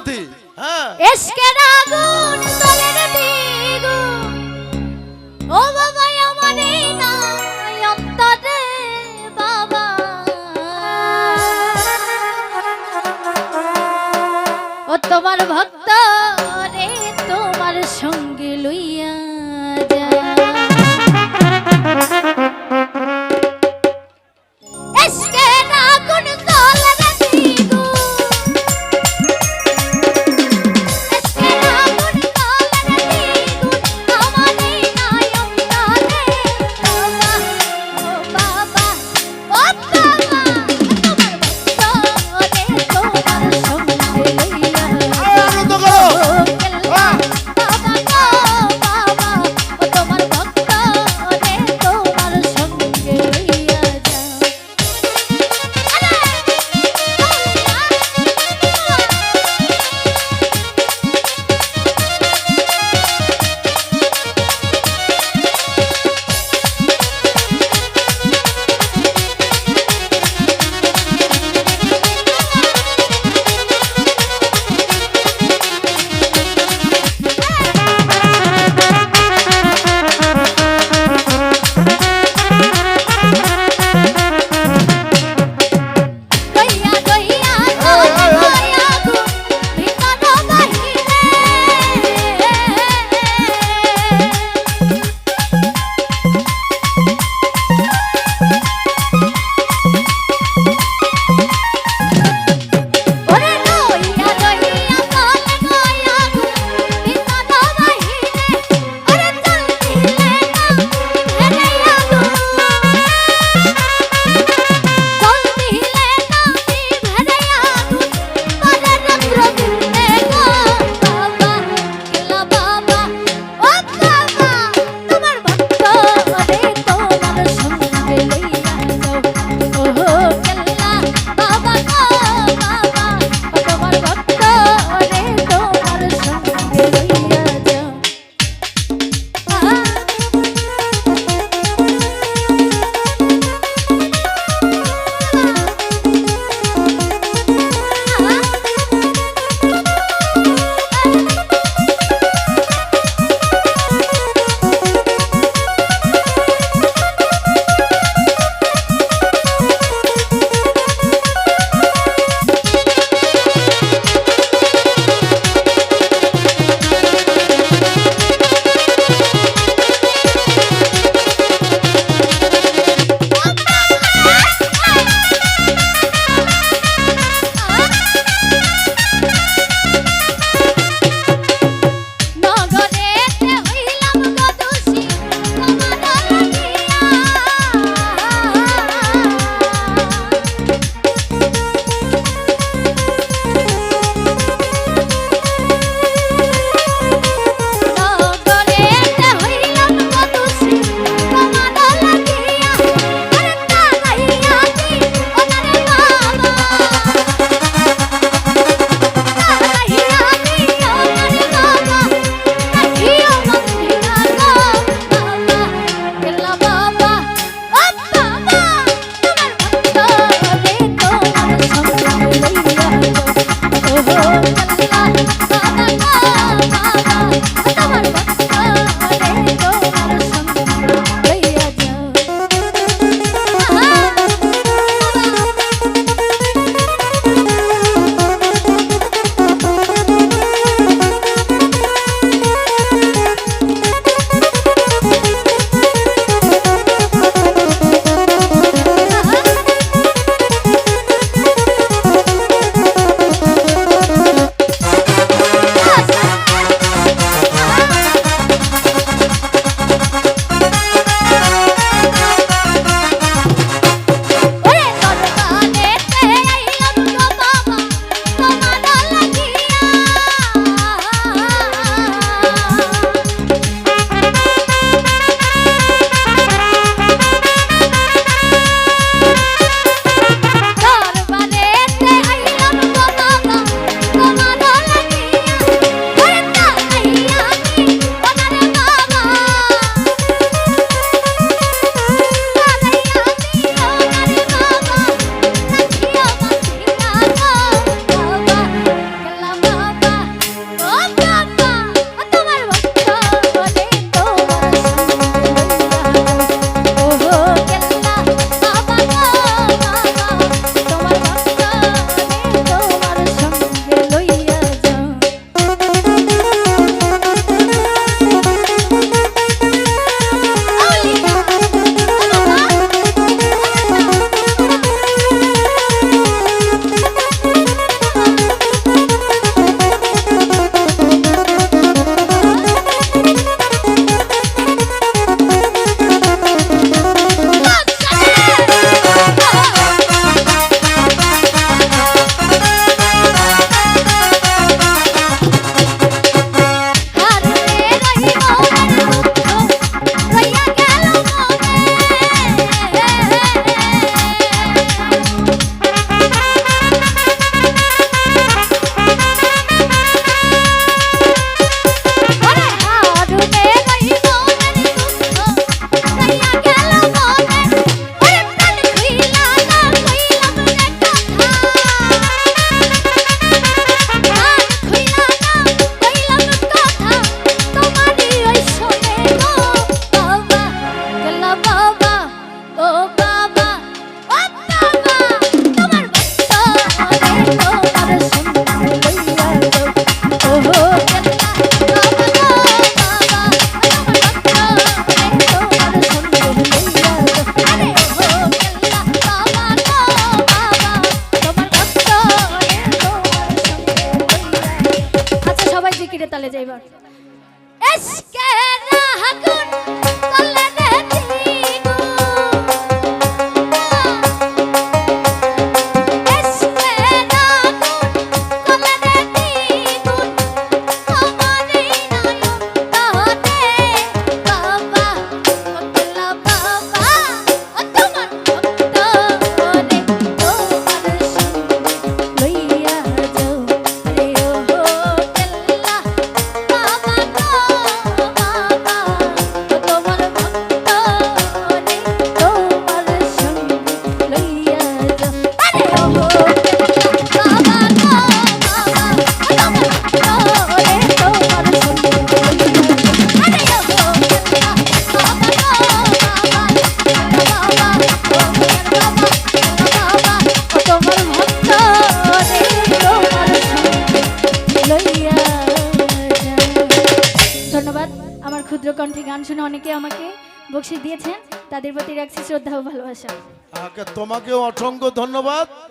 সাথে হ্যাঁ। এসকের আগুন তলের দ্বিগুণ। ও বাবা আমারে নাই অন্তরে বাবা। ও তোমার ভক্ত ড্রাইভার এসকে রাহাকুন গান শুনে অনেকে আমাকে বকশি দিয়েছেন। তাদের প্রতি রাখছি শ্রদ্ধা ও ভালোবাসা। তোমাকেও অসংখ্য ধন্যবাদ।